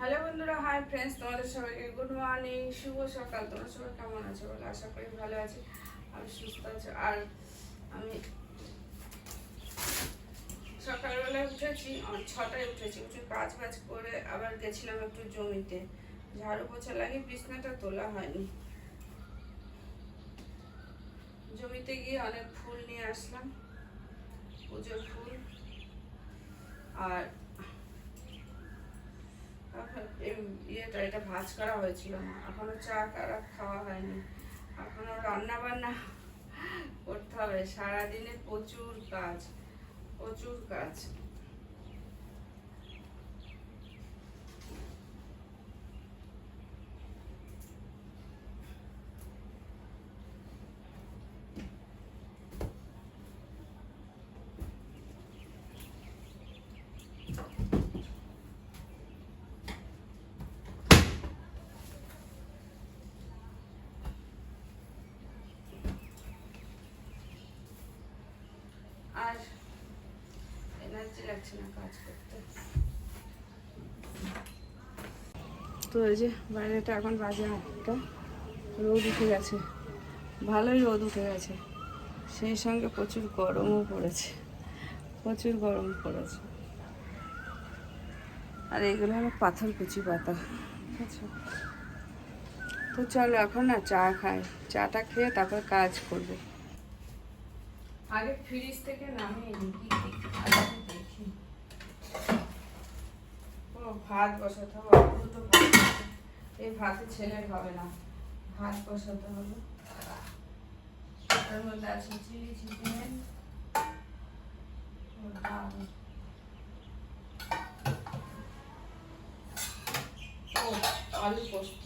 Hello বন্ধুরা hi friends তোমাদের সবাইকে গুড মর্নিং শুভ সকাল। তোমরা সবাই কেমন আছো? বলে, আশা করি ভালো আছি। আমি সুস্থ আছি। আর আমি সকালবেলা উঠেছি ছটায় উঠেছি। উঠে কাজ বাজ করে আবার গেছিলাম একটু জমিতে। ঝাড়ু পোছা লাগিয়ে বিছনাটা তোলা হয়নি। জমিতে গিয়ে অনেক ফুল নিয়ে আসলাম, পুজোর ফুল। আর ইয়েটা, এটা ভাজ করা হয়েছিল না। এখনও চা করা খাওয়া হয়নি। এখনও রান্না বান্না করতে হবে। সারাদিনে প্রচুর কাজ প্রচুর কাজ আর এনার্জি লাগছে না কাজ করতে। তো এই যে বাইরেটা এখন বাজে আটটা রোদ উঠে গেছে। ভালোই রোদ উঠে গেছে। সেই সঙ্গে প্রচুর গরমও পড়েছে। প্রচুর গরম পড়েছে। আর এগুলো হলো পাথর কুচি পাতা। ঠিক আছে তো চলো এখন না চা খাই। চাটা খেয়ে তারপর কাজ করব। আগে ফ্রিজ থেকে নামিয়ে নিই। ভাত বসাতে হবে অল্প দুটো ভাত এই ভাতে ছেলে হবে না। ভাত বসাতে হবে। তার মধ্যে আছে চিলি চিকেন। আলু পোস্ত।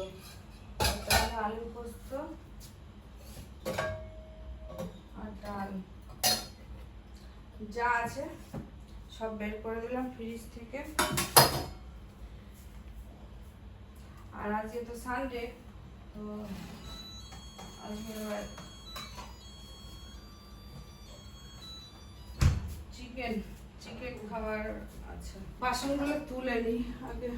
আলু পোস্ত। আর ডাল যা আছে, সব বের করে দিলাম ফ্রিজ থেকে। আর আজকে তো সানডে তো আজকে চিকেন চিকেন খাবার আচ্ছা বাসনগুলো তুলে নিই আগে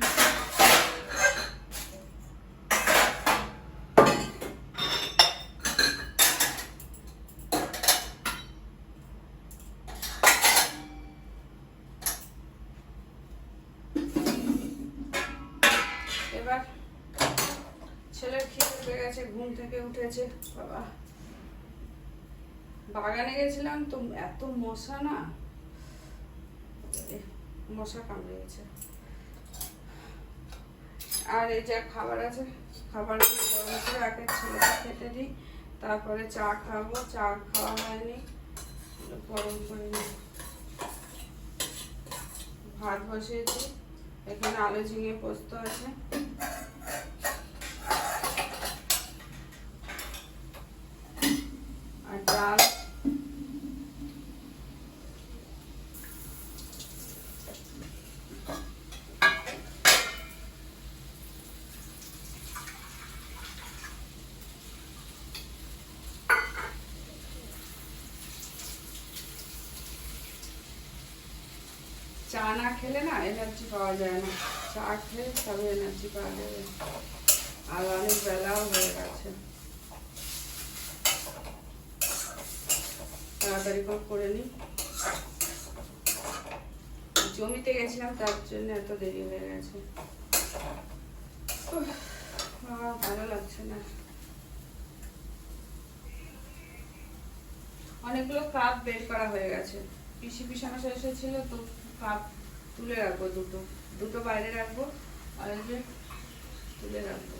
এবার ছেলের খিদে পেয়ে গেছে ঘুম থেকে উঠেছে, বাবা। বাগানে গেছিলাম তো এত মশা না মশা কামড়ে গেছে আর এই যা খাবার আছে, খাবার গরম করে আগে ছেলেকে খেতে দিই, তারপরে চা খাব। চা খাওয়া হয়নি, গরম করে নিই। ভাত বসিয়েছি, এখানে আলু ঝিঙে পোস্ত আছে আর ডাল চা না খেলে না এনার্জি পাওয়া যায় না। চা খেলে তবে এনার্জি পাওয়া যাবে আর অনেক বেলাও হয়ে গেছে। তাড়াতাড়ি করে জমিতে গেছিলাম, তার জন্য এত দেরি হয়ে গেছে। ভালো লাগছে না। অনেকগুলো কাপ বের করা হয়ে গেছে। পিসি পিসানো এসেছিল তো কাপ তুলে রাখব দুটো। দুটো বাইরে রাখব আর তুলে রাখব।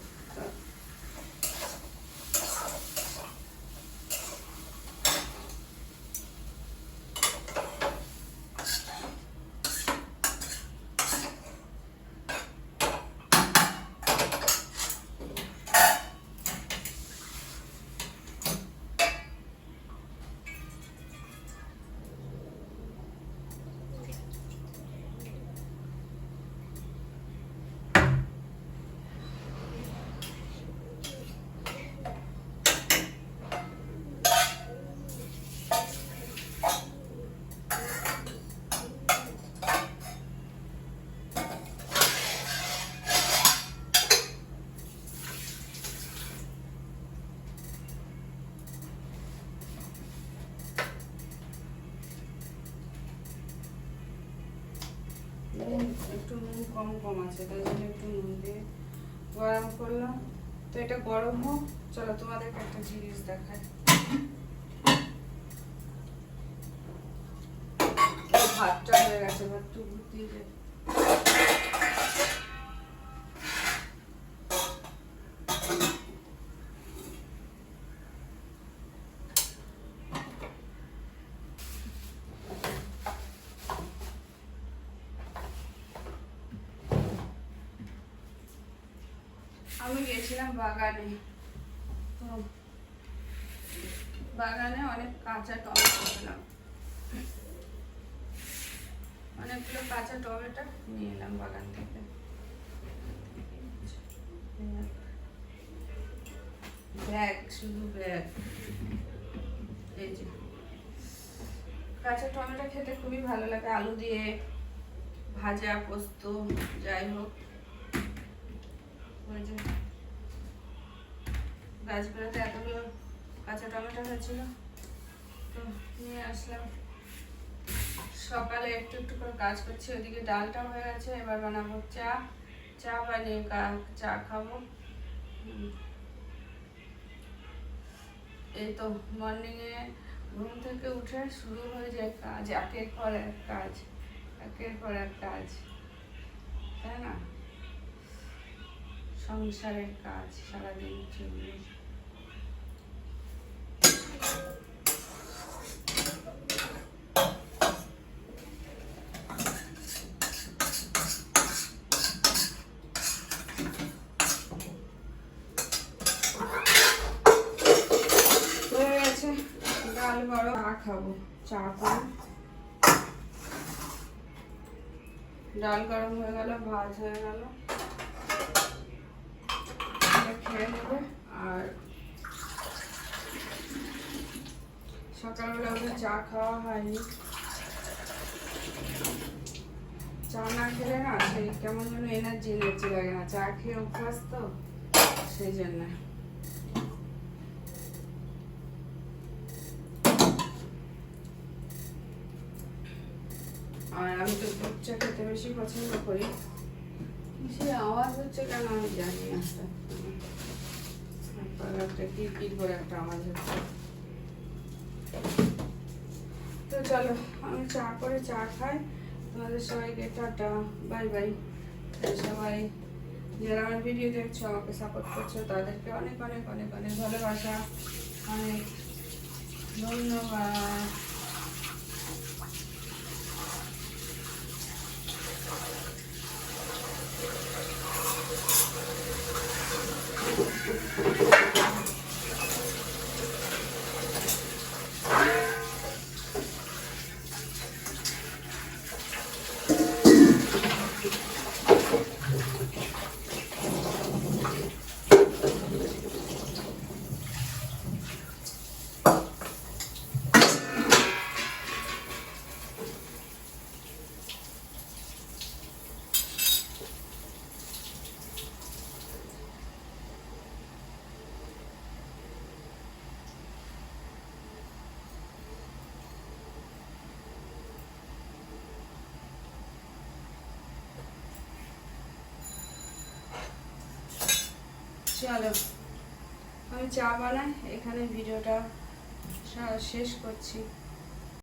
একটু নুন কম কম আছে, তাই জন্য একটু নুন দিয়ে গরম করলাম। তো এটা গরম হোক, চলো তোমাদেরকে একটা জিনিস দেখায় ভাতটা হয়ে গেছে, ভাতটু দিয়ে আমি গেছিলাম বাগানে। তো বাগানে অনেক কাঁচা টমেটো পেলাম অনেকগুলো কাঁচা টমেটো নিয়ে এলাম বাগান থেকে। ব্যাগ, শুধু ব্যাগ। এই যে। কাঁচা টমেটো খেতে খুবই ভালো লাগে। আলু দিয়ে ভাজা, পোস্ত, যাই হোক ওই যে গাছগুলোতে এতগুলো কাঁচা টমেটো হয়েছিল। তো নিয়ে আসলাম। সকালে একটু একটু করে কাজ করছি ওদিকে ডালটা হয়ে গেছে, এবার বানাবো চা। চা বানিয়ে চা খাব। এই তো মর্নিংয়ে ঘুম থেকে উঠে শুরু হয়ে যায় কাজ, একের পর এক কাজ, একের পর এক কাজ। তাই না? সংসারের কাজ সারাদিন চলবে হয়ে গেছে ডাল বড় চা খাব, চা করে ডাল গরম হয়ে গেল ভাজ হয়ে গেল। খেয়ে নেবে, আর সকালবেলা উঠে চা খাওয়া হয়নি। চা না খেলে না, সেই কেমন যেন এনার্জি এনার্জি লাগে না। চা খেয়ে অভ্যাস তো সেই জন্য আর আমি তো দুধ চা খেতে বেশি পছন্দ করি। সে আওয়াজ হচ্ছে কেন আমি জানি একটা কি কি করে একটা আওয়াজ হচ্ছে। তো চলো, আমি চা করে চা খাই। তোমাদের সবাইকে টাটা, বাই বাই। সবাই, যারা আমার ভিডিও দেখছ, আমাকে সাপোর্ট করছ, তাদেরকে অনেক অনেক অনেক অনেক ভালোবাসা। অনেক ধন্যবাদ। চলো। আমি চা বানাই এখানে ভিডিওটা শেষ করছি।